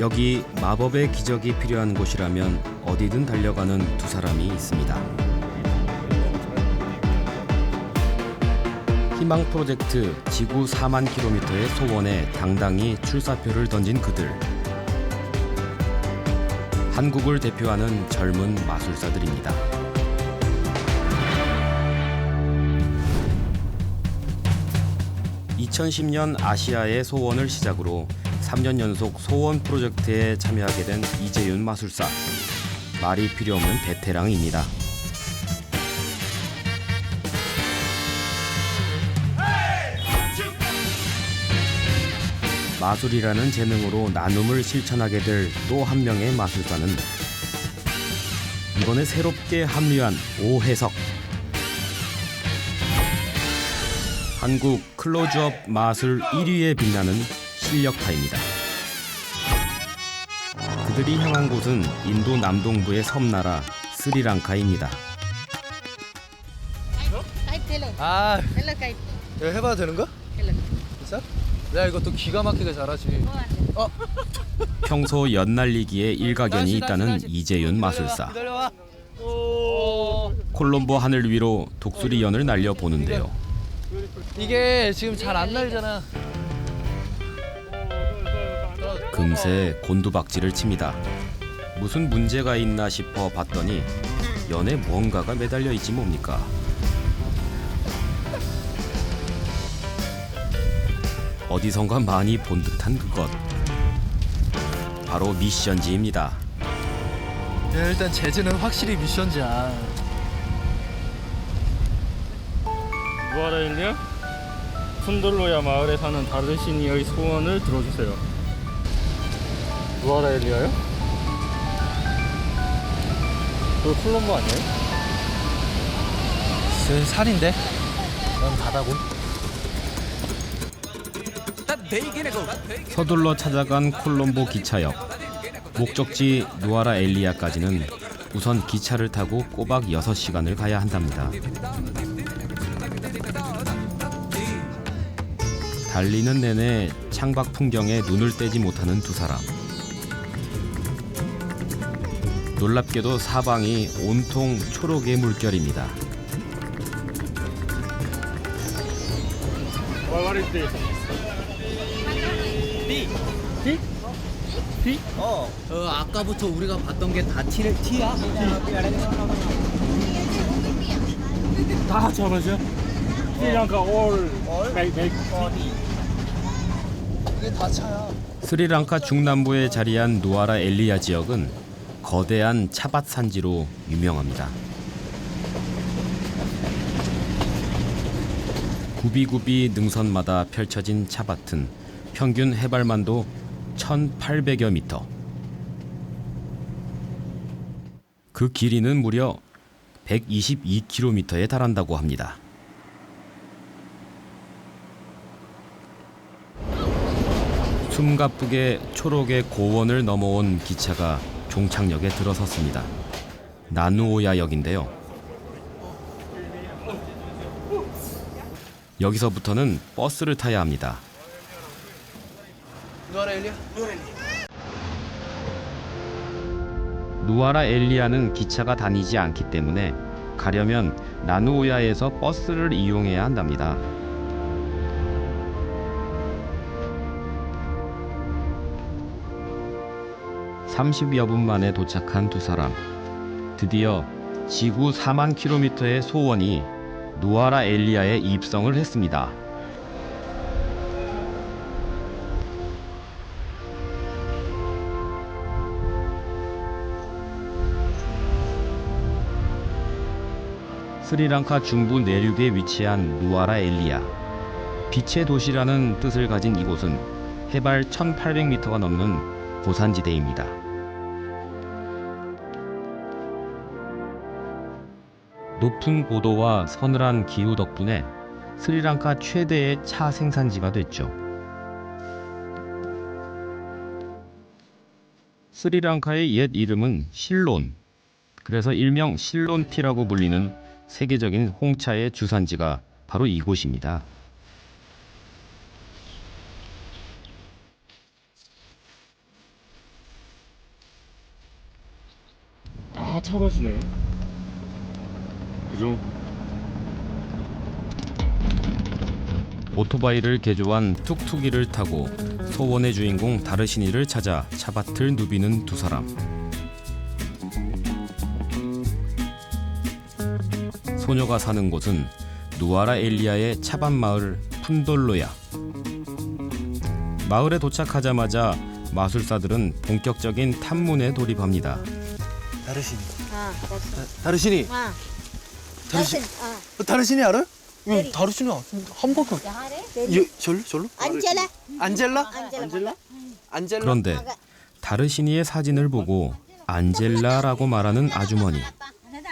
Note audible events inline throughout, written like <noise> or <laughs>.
여기 마법의 기적이 필요한 곳이라면 어디든 달려가는 두 사람이 있습니다. 희망 프로젝트 지구 4만 킬로미터의 소원에 당당히 출사표를 던진 그들. 한국을 대표하는 젊은 마술사들입니다. (2010년) 아시아의 소원을 시작으로 3년 연속 소원 프로젝트에 참여하게 된 이재윤 마술사 말이 필요 없는 베테랑입니다. 마술이라는 재능으로 나눔을 실천하게 될 또 한 명의 마술사는 이번에 새롭게 합류한 오해석 한국 클로즈업 마술 1위에 빛나는 실력파입니다. 그들이 향한 곳은 인도 남동부의 섬나라 스리랑카입니다. 아. 이거 해봐도 되는 거야? 진짜? 내가 이것도 기가 막히게 잘하지 어? 평소 연날리기에 <laughs> 일가견이 있다는 이재윤 마술사. 콜롬보 하늘 위로 독수리 연을 날려 보는데요. 이게 지금 잘 안 날잖아 금세 곤두박질을 칩니다. 무슨 문제가 있나 싶어 봤더니 연에 무언가가 매달려 있지 뭡니까? 어디선가 많이 본 듯한 그것. 바로 미션지입니다. 야, 일단 재즈는 확실히 미션지야 무아라일리아 푼돌로야 마을에 사는 다른 시니어의 소원을 들어주세요. 무아라일리아요? 그 콜롬보 아니에요? 쟤 살인데? 넌 바다고 서둘러 찾아간 콜롬보 기차역. 목적지 누아라 엘리아까지는 우선 기차를 타고 꼬박 6시간을 가야 한답니다. 달리는 내내 창밖 풍경에 눈을 떼지 못하는 두 사람. 놀랍게도 사방이 온통 초록의 물결입니다. 와가리띠 어 어, 아까부터 우리가 봤던 게 다 티를 티야? 다 잡으세요? 스리랑카 올. 이게 다 차야 스리랑카 중남부에 자리한 누아라 엘리아 지역은 거대한 차밭 산지로 유명합니다. 구비구비 능선마다 펼쳐진 차밭은 평균 해발만도 1,800여 미터. 그 길이는 무려 122km에 달한다고 합니다. 숨가쁘게 초록의 고원을 넘어온 기차가 종착역에 들어섰습니다. 나누오야 역인데요. 여기서부터는 버스를 타야 합니다. 누아라 엘리아는 기차가 다니지 않기 때문에 가려면 나누오야에서 버스를 이용해야 한답니다. (30여 분) 만에 도착한 두 사람 드디어 지구 4만 킬로미터의 소원이 누아라 엘리아에 입성을 했습니다. 스리랑카 중부 내륙에 위치한 누아라 엘리아. 빛의 도시라는 뜻을 가진 이곳은 해발 1800m가 넘는 고산지대입니다. 높은 고도와 서늘한 기후 덕분에 스리랑카 최대의 차 생산지가 됐죠. 스리랑카의 옛 이름은 실론, 그래서 일명 실론티라고 불리는 세계적인 홍차의 주산지가 바로 이곳입니다. 아, 차가시네. 그죠? 오토바이를 개조한 툭툭이를 타고 소원의 주인공 다르시니를 찾아 차밭을 누비는 두 사람. 소녀가 사는 곳은 누아라 엘리아의 차밭 마을 푼돌로야. 마을에 도착하자마자 마술사들은 본격적인 탐문에 돌입합니다. 다르시니. 아. 다르시니. 아, 다르시. 됐어. 아, 어, 다르시니 알아? 응, 다르시니 한번그 잘해. 예, 절로 절로? 안젤라. 안젤라? 안젤라. 안젤라? 그런데 다르시니의 사진을 보고 안젤라라고 말하는 아주머니.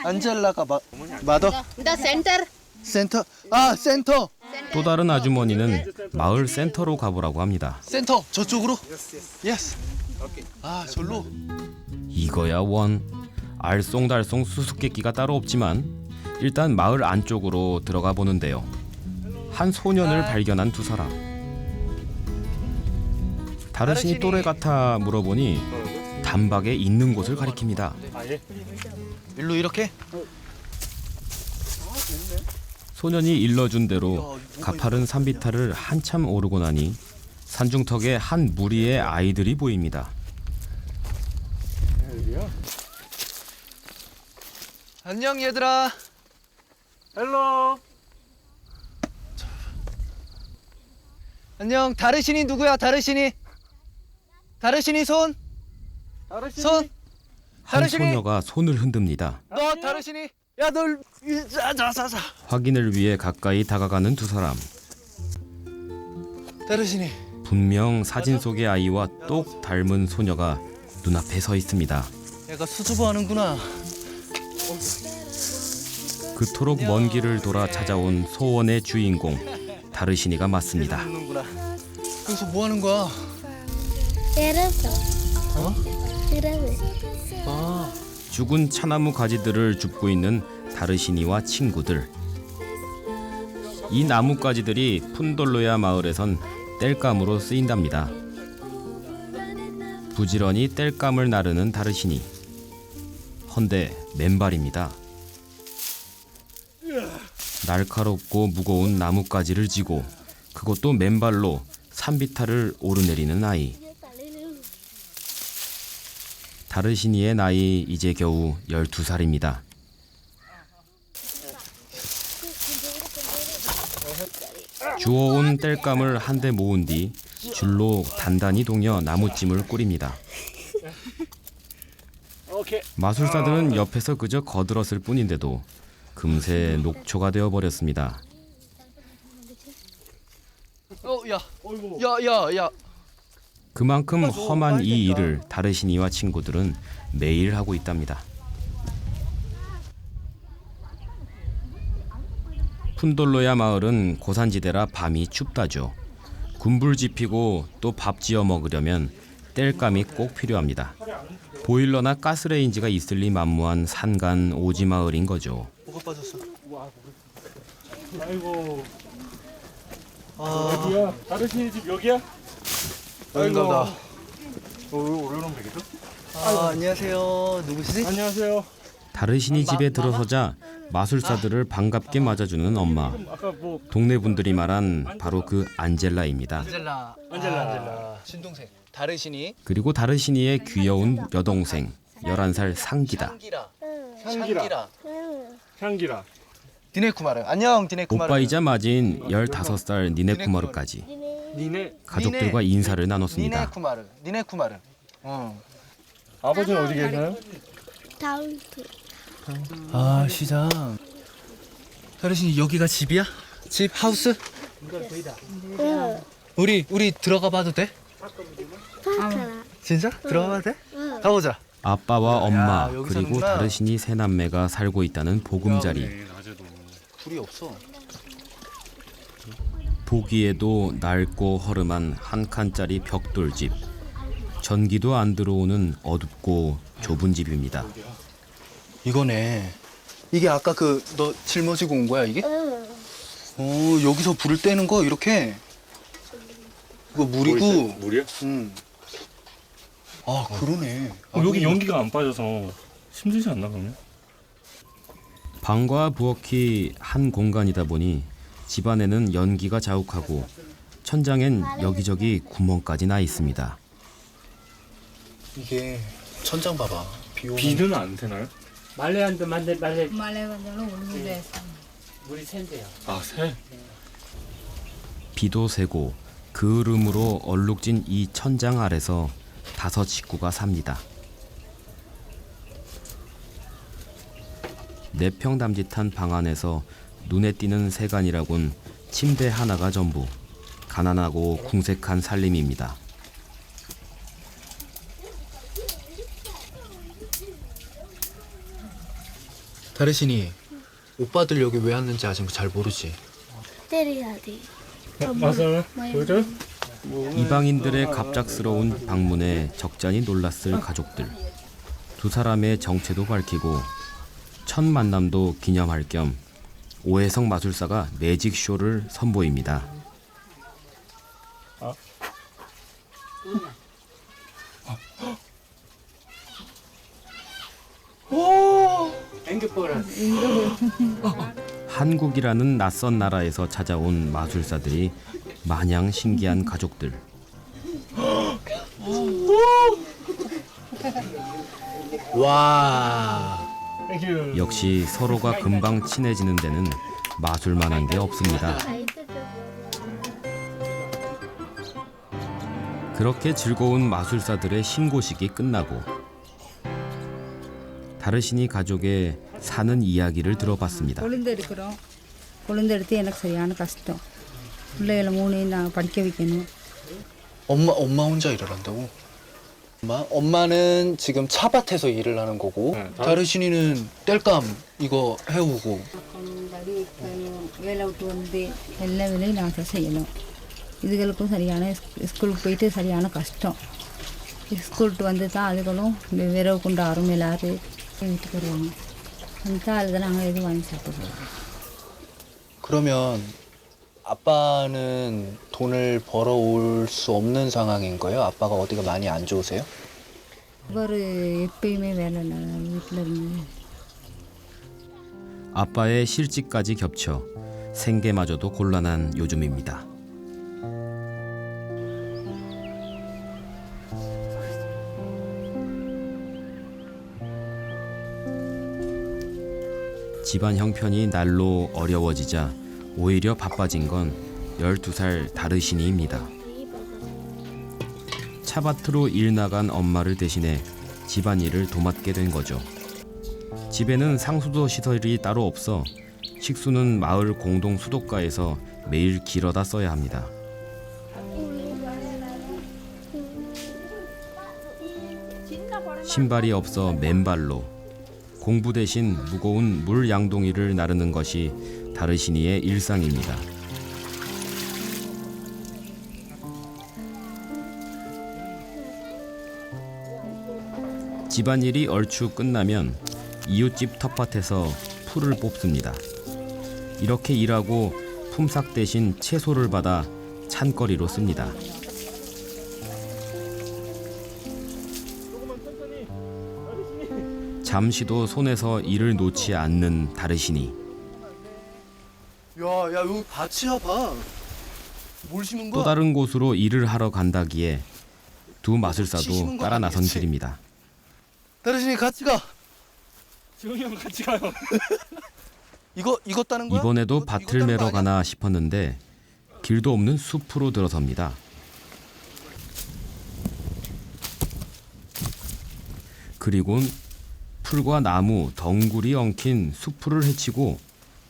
안젤라가 마 마더 더 센터. 센터. 아, 센터. 또 다른 아주머니는 마을 센터로 가보라고 합니다. 센터 저쪽으로. 예스. 아, 절로. 이거야 원 알쏭달쏭 수수께끼가 따로 없지만 일단 마을 안쪽으로 들어가 보는데요. 한 소년을 발견한 두 사람. 다르시니 또래 같아 물어보니 단박에 있는 곳을 가리킵니다. 아예? 일로 이렇게? 소년이 일러준 대로 가파른 산비탈을 한참 오르고 나니 산중턱에 한 무리의 아이들이 보입니다. 안녕 얘들아. 헬로. 안녕. 다르시니 누구야? 다르시니. 다르시니 손. 손. 한 다르시니. 소녀가 손을 흔듭니다. 너 다르시니. 야, 널 자자 자 자. 확인을 위해 가까이 다가가는 두 사람. 다르시니. 분명 사진 속의 아이와 똑 닮은 소녀가 눈앞에 서 있습니다. 얘가 수줍어 하는구나. 그토록 먼 길을 돌아 찾아온 소원의 주인공 다르시니가 맞습니다. 여기서 뭐 하는 거야? 때렸어. 어? 때렸어. 아, 죽은 차나무 가지들을 줍고 있는 다르시니와 친구들. 이 나뭇가지들이 푼돌로야 마을에선 땔감으로 쓰인답니다. 부지런히 땔감을 나르는 다르시니. 헌데 맨발입니다. 날카롭고 무거운 나뭇가지를 지고 그것도 맨발로 산비탈을 오르내리는 아이. 다르시니의 나이 이제 겨우 12살입니다. 주워온 땔감을 한데 모은 뒤 줄로 단단히 동여 나무찜을 꾸립니다. 마술사들은 옆에서 그저 거들었을 뿐인데도 금세 녹초가 되어 버렸습니다. 어, 야, 야, 야, 야. 그만큼 험한 이 일을 다르시니와 친구들은 매일 하고 있답니다. 푼돌로야 마을은 고산지대라 밤이 춥다죠. 군불 지피고 또 밥 지어 먹으려면 땔감이 꼭 필요합니다. 보일러나 가스레인지가 있을 리 만무한 산간 오지 마을인 거죠. 뭐가 빠졌어? 아이고. 아, 어디야? 다르시니 집 여기야? 여긴가 보다. 어, 올려놓으면 되겠죠? 아, 안녕하세요. 누구시지? 안녕하세요. 다르시니 집에 들어서자 마술사들을 반갑게 맞아주는 엄마. 아까 뭐 동네 분들이 말한 바로 그 안젤라입니다. 안젤라. 안젤라. 안젤라. 친동생. 다르시니. 그리고 다르시니의 귀여운 여동생 11살 상기다. 향기라. 향기라. 향기라. 디네 쿠마르. 안녕, 디네 쿠마르. 오빠이자 맞인 15살 니네쿠마르까지 니네 가족들과 인사를 나눴습니다. 니네쿠마르. 니네 쿠마르. 어. 아버지는 어디 계세요? 다운트. 아, 시장. 다르시니 여기가 집이야? 집 하우스? 응. 우리 우리 들어가 봐도 돼? 파카라. 진짜? 들어가 봐도 돼? 가보자. 아빠와 엄마 그리고. 다르시니 세 남매가 살고 있다는 보금자리. 불이 없어. 보기에도 낡고 허름한 한 칸짜리 벽돌집. 전기도 안 들어오는 어둡고 좁은 집입니다. 이거네. 이게 아까 그 너 짊어지고 온 거야 이게? 응. 오 여기서 불을 떼는 거 이렇게. 이거 물이고. 물이야? 음. 아 그러네. 아, 여기 연기가 안 빠져서 힘들지 않나 그러면? 방과 부엌이 한 공간이다 보니 집안에는 연기가 자욱하고 천장엔 여기저기 구멍까지 나 있습니다. 이게 천장 봐봐. 비 오면 비는 안 되나요? 말레안도 만들 말레 말레 반절로 올리래서 물이 샌대요. 아 새? 비도 새고 그을음으로 얼룩진 이 천장 아래서 다섯 식구가 삽니다. 네평 담짓한 방 안에서 눈에 띄는 세간이라곤 침대 하나가 전부 가난하고 궁색한 살림입니다. 다르신이 오빠들 여기 왜 왔는지 아직 잘 모르지. 때려야지. 맞아 보여줘? 이방인들의 갑작스러운 방문에 적잖이 놀랐을 가족들. 두 사람의 정체도 밝히고 첫 만남도 기념할 겸 오해성 마술사가 매직 쇼를 선보입니다. 앵겨보라. 한국이라는 낯선 나라에서 찾아온 마술사들이 마냥 신기한 가족들. <laughs> 와. 역시 서로가 금방 친해지는 데는 마술만한 게 없습니다. 그렇게 즐거운 마술사들의 신고식이 끝나고 다르시니 가족의 사는 이야기를 들어봤습니다. பிள்ளைகளை மூணையும் நான் படிக்க வைக்கணும் 엄마 엄마 혼자 일을 한다고? 엄마 엄마는 지금 차밭에서 일을 하는 거고 네, 다- 다르신이는 땔감 이거 해오고 தடி வைக்கணும் வேலை விட்டு வந்து எல்லா வேலையும் நான் தான் செய்யணும் இதுகளுக்கும் சரியான ஸ்கூ- ஸ்கூலுக்கு போயிட்டு சரியான கஷ்டம் ஸ்கூலுக்கு வந்து தான் அதுகளும் இந்த விரவு கொண்டு ஆறும் எல்லாரும் வீட்டுக்கு வருவாங்க வந்து அதுதான் நாங்கள் எதுவும் வாங்கி சாப்பிடுவோம் 그러면 아빠는 돈을 벌어올 수 없는 상황인 거예요? 아빠가 어디가 많이 안 좋으세요? இவர் எப்பயுமே வேலை இல்லை வீட்டில் இருந்து 아빠의 실직까지 겹쳐 생계마저도 곤란한 요즘입니다. 집안 형편이 날로 어려워지자 오히려 바빠진 건 12살 다르신이입니다. 차밭으로 일 나간 엄마를 대신해 집안일을 도맡게 된 거죠. 집에는 상수도 시설이 따로 없어 식수는 마을 공동 수도가에서 매일 길어다 써야 합니다. 신발이 없어 맨발로 공부 대신 무거운 물 양동이를 나르는 것이 다르시니의 일상입니다. 집안일이 얼추 끝나면 이웃집 텃밭에서 풀을 뽑습니다. 이렇게 일하고 품삯 대신 채소를 받아 찬거리로 씁니다. 잠시도 손에서 일을 놓지 않는 다르시니 야, 야, 여기 밭이야, 밭. 뭘 심은 또 다른 곳으로 일을 하러 간다기에 두 마술사도 따라 나선? 길입니다. 다르신이 같이 가. 지훈이 형 같이 가요 <laughs> 이거 이거 따는 거야? 이번에도 이거- 이거 밭을 따는 거 매러? 가나 싶었는데 길도 없는 숲으로 들어섭니다. 그리곤 풀과 나무, 덩굴이 엉킨 숲풀을 헤치고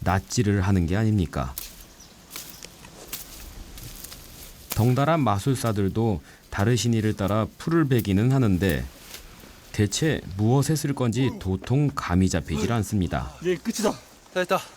낫지를 하는 게 아닙니까? 덩달아 마술사들도 다르신 이를 따라 풀을 베기는 하는데 대체 무엇에 쓸 건지 도통 감이 잡히질 않습니다. 이제 끝이다 다 됐다.